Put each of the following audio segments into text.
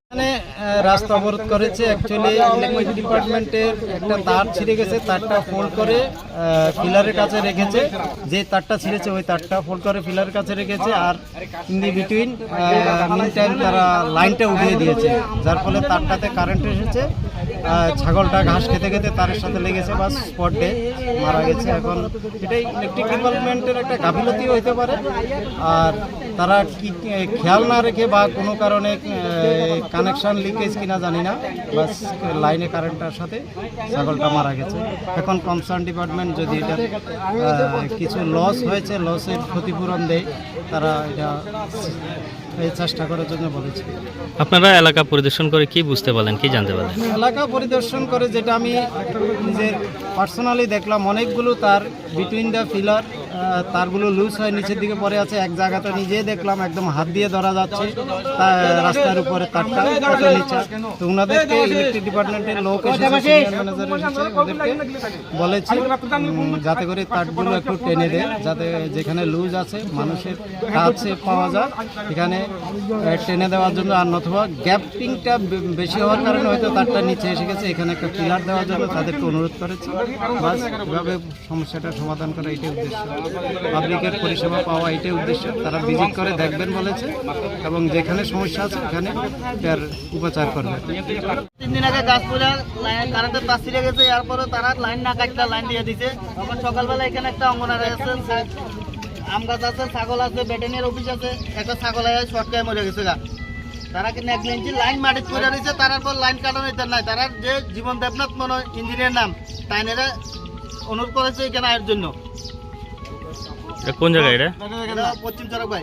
এখানে রাস্তা অবরোধ করেছে। অ্যাকচুয়ালি ইলেকট্রিক ডিপার্টমেন্টের একটা তার ছিঁড়ে গেছে। তারটা ফোল্ড করে পিলারের কাছে রেখেছে। যে তারটা ছিঁড়েছে, ওই তারটা ফোল্ড করে পিলারের কাছে রেখেছে। আর in the between meantime তারা লাইনটা উঠিয়ে দিয়েছে। যার ফলে তারটাতে কারেন্ট এসেছে। ছাগলটা ঘাস খেতে খেতে তারের সাথে লেগেছে বা স্পট ডে মারা গেছে। এখন এটাই ইলেকট্রিক ডিপার্টমেন্টের একটা গাফিলতি হইতে পারে। আর তারা কি খেয়াল না রেখে বা কোনো কারণে কানেকশন লিকেজ কিনা জানি না। বাস লাইনে কারেন্টটার সাথে ছাগলটা মারা গেছে। এখন কনসার্ন ডিপার্টমেন্ট যদি এটা কিছু লস হয়েছে লসের ক্ষতিপূরণ দেয় তারা এটা এই চেষ্টা করার জন্য বলেছে। আপনারা এলাকা পরিদর্শন করে কি বুঝতে পারলেন কি জানতে পারলেন? এলাকা পরিদর্শন করে যেটা আমি নিজের পার্সোনালি দেখলাম অনেকগুলো তার বিটুইন দ্য ফিলার তারগুলো লুজ হয়ে, নিচের দিকে পড়ে আছে, এক জায়গাটা নিজে দেখলাম, একদম হাত দিয়ে ধরা যাচ্ছে রাস্তার উপরে তারটা নিচে। তো ওনাদেরকে ইলেকট্রিক ডিপার্টমেন্টের লোক ওদেরকে বলেছি যাতে করে তারগুলো একটু টেনে দেয়, যাতে যেখানে লুজ আছে, মানুষের কাছে পাওয়া যায়, এখানে টেনে দেওয়ার জন্য, আর নতুবা গ্যাপিংটা বেশি হওয়ার কারণে হয়তো তারটা নিচে এসে গেছে, এখানে একটা পিলার দেওয়ার জন্য তাদেরকে অনুরোধ করেছি। বাস, এভাবে সমস্যাটা সমাধান করা এটাই উদ্দেশ্য। পাবলিকের পরিষেবা পাওয়া এটাই উদ্দেশ্য। তারা ভিজিট করে দেখবেন বলেছে এবং যেখানে সমস্যা আছে এখানে তার উপচার করবে। তিন দিন আগে কারেন্টের ছিঁড়ে গেছে তারা লাইন না কাটলে লাইন দিয়ে দিছে। তখন সকালবেলা এখানে একটা অঙ্গনারে আছে আম গাছ আছে, ছাগল আছে ব্যাটেনিয়ার অফিস আছে, একটা ছাগল শর্টকায় মরে গেছে গা। তারা কি নেগলেন্সি লাইন মাটি করে দিয়েছে তারার পর লাইন কাটানো নাই। তারা যে জীবন দেবনাথ মনে ইঞ্জিনিয়ার নাম, তাইনেরা অনুরোধ করেছে এখানে আয়ের জন্য। এটা কোন জায়গা এটা? এটা পশ্চিম চরক ভাই।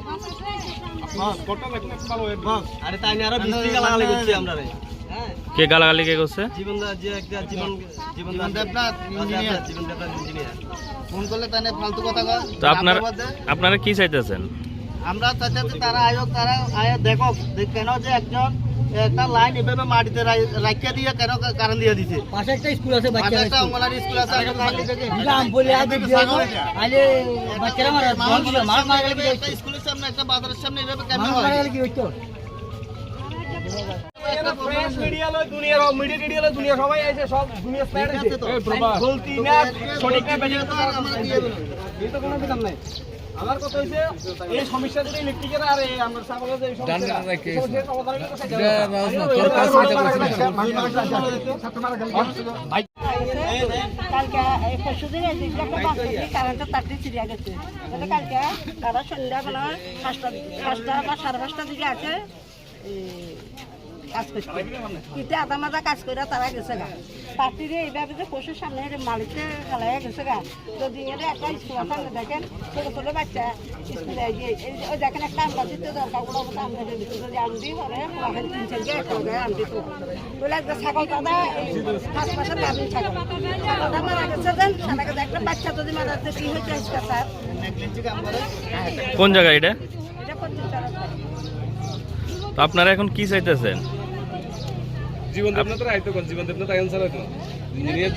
আরে তাই আরও বৃষ্টি গালাগালি করছি আমরা রে। হ্যাঁ। কে গালাগালি কে করছে? জীবন যে একটা Jiban Jiban Debnath engineer. Jiban Debnath engineer. Phone করলে তাই ফালতু কথা কয়। তো আপনার। আপনারা কি চাইতেছেন? আমরা চাচ্ছি তারা আয়োগ তারা আয় দেখো কেন যে একজন একটা লাইন এভাবে মাটিতে রাখিয়া দিয়ে কেন কারণ দিয়ে দিছে। পাশে একটা স্কুল আছে পাশে বাচ্চারা একটা অঙ্গনারী স্কুল আছে দিলাম বলে আগে দিয়ে দাও। বাচ্চারা মারা মার মারা গেলে একটা স্কুলের সামনে একটা বাজারের সামনে এভাবে কেন মার হয়? মারা গেলে কি হইতো? সঠিক আমরা এই কথা হইছে সমস্যা যদি ইলেকট্রিকের আর এই আমরা সাগরের যে সমস্যা এই সমস্যার সমাধান হইলে তো সেটা ভাই কালকে পরশুদিন এসেছিল একটা বাস তারটি ছিঁড়ে গেছে। তাহলে কালকে তারা সন্ধ্যাবেলা পাঁচটা পাঁচটা বা সাড়ে পাঁচটার দিকে আছে কাজ আধা কাজ করে তারা গেছে গা। এইভাবে যে সামনে গেছে গা। একটা দেখেন বাচ্চা দেখেন একটা দিতে দরকার যদি বলে একটা ছাগল মারা একটা বাচ্চা যদি কোন জায়গায় এটা? তো আপনারা এখন কি চাইতেছেন? জীবন তো আইতো কোন জীবন দেবনাথ আইন চালাতো ইঞ্জিনিয়ার